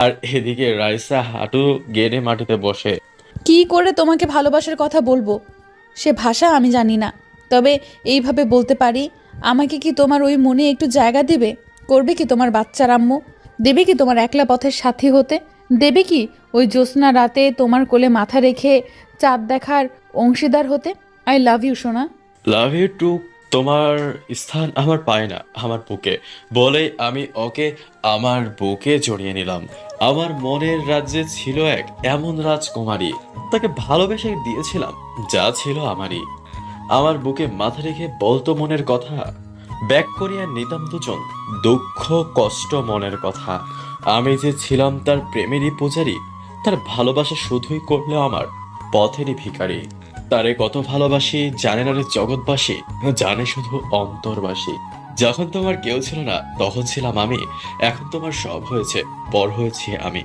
আর এদিকে রাইসা হাঁটু গেড়ে মাটিতে বসে। কি করে তোমাকে ভালোবাসার কথা বলব? সে ভাষা আমি জানি না। তবে এইভাবে বলতে পারি আমাকে কি তোমার ওই মনে একটু জায়গা দেবে? করবে কি তোমার বাচ্চার আম্মু? দেবে কি তোমার একলা পথের সাথী হতে? দেবে কি ওই জ্যোৎস্না রাতে তোমার কোলে মাথা রেখে চাঁদ দেখার অংশীদার হতে? আই লাভ ইউ সোনা। লাভ ইউ টু তোমার স্থান আমার পায় না আমার বুকে। বলে আমি ওকে আমার বুকে জড়িয়ে নিলাম। আমার মনের রাজ্যে ছিল এক এমন রাজকুমারী। তাকে ভালোবেসে দিয়েছিলাম, যা ছিল আমারই। আমার বুকে মাথা রেখে বলতো মনের কথা, ব্যাক করিয়া নিতাম দুজন দুঃখ, কষ্ট মনের কথা। আমি যে ছিলাম তার প্রেমেরই পূজারি, তার ভালোবাসা শুধুই করল আমার পথেরই ভিখারি। তারে কত ভালোবাসি, জানে না রে জগৎবাসী, জানে শুধু অন্তরবাসী। যখন তোমার কেউ ছিল না, তখন ছিলাম আমি। এখন তোমার সব হয়েছে পর হয়েছি আমি।